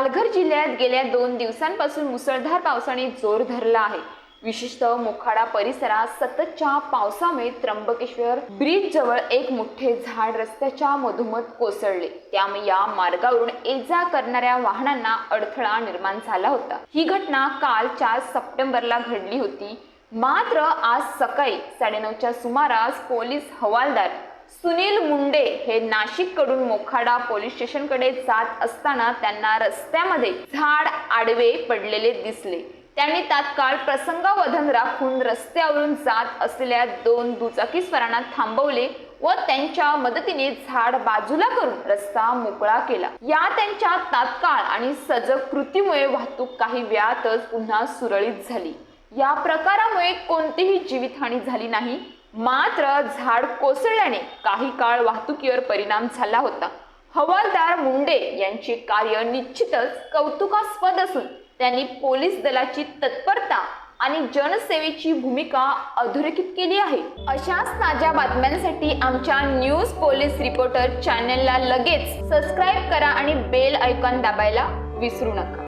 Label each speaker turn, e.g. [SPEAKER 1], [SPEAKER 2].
[SPEAKER 1] पालघर जिल्ह्यात गेल्या दोन दिवसांपासून मुसळधार पावसाने जोर धरला आहे. विशेषतः मोखाडा परिसरात सततच्या पावसामुळे त्र्यंबकेश्वर ब्रिज जवळ एक मोठे झाड रस्त्याच्या मधोमध कोसळले. त्यामुळे या मार्गावरून ये जा करणाऱ्या वाहनांना अडथळा निर्माण झाला होता. ही घटना काल चार सप्टेंबरला घडली होती. मात्र आज सकाळी साडेनऊच्या सुमारास पोलीस हवालदार सुनील मुंडे हे नाशिककडून मोखाडा पोलीस स्टेशनकडे जात असताना त्यांना रस्त्यामध्ये झाड आडवे पडलेले दिसले. त्यांनी तात्काळ प्रसंगावधन राखून रस्त्यावरून जात असलेल्या दोन दुचाकीस्वारांना थांबवले व त्यांच्या मदतीने झाड बाजूला करून रस्ता मोकळा केला. या त्यांच्या तात्काळ आणि सजग कृतीमुळे वाहतूक काही वेळातच पुन्हा सुरळीत झाली. या प्रकारामुळे कोणतीही जीवितहानी झाली नाही. मात्र झाड कोसळल्याने काही काळ वाहतुकीवर परिणाम झाला होता. हवालदार मुंडे यांचे कार्य निश्चितच कौतुकास्पद असून त्यांनी पोलीस दलाची तत्परता आणि जनसेवेची भूमिका अधोरेखित केली आहे. अशाच ताज्या बातम्यांसाठी आमच्या न्यूज पोलीस रिपोर्टर चॅनलला लगेच सबस्क्राईब करा आणि बेल ऐकॉन दाबायला विसरू नका.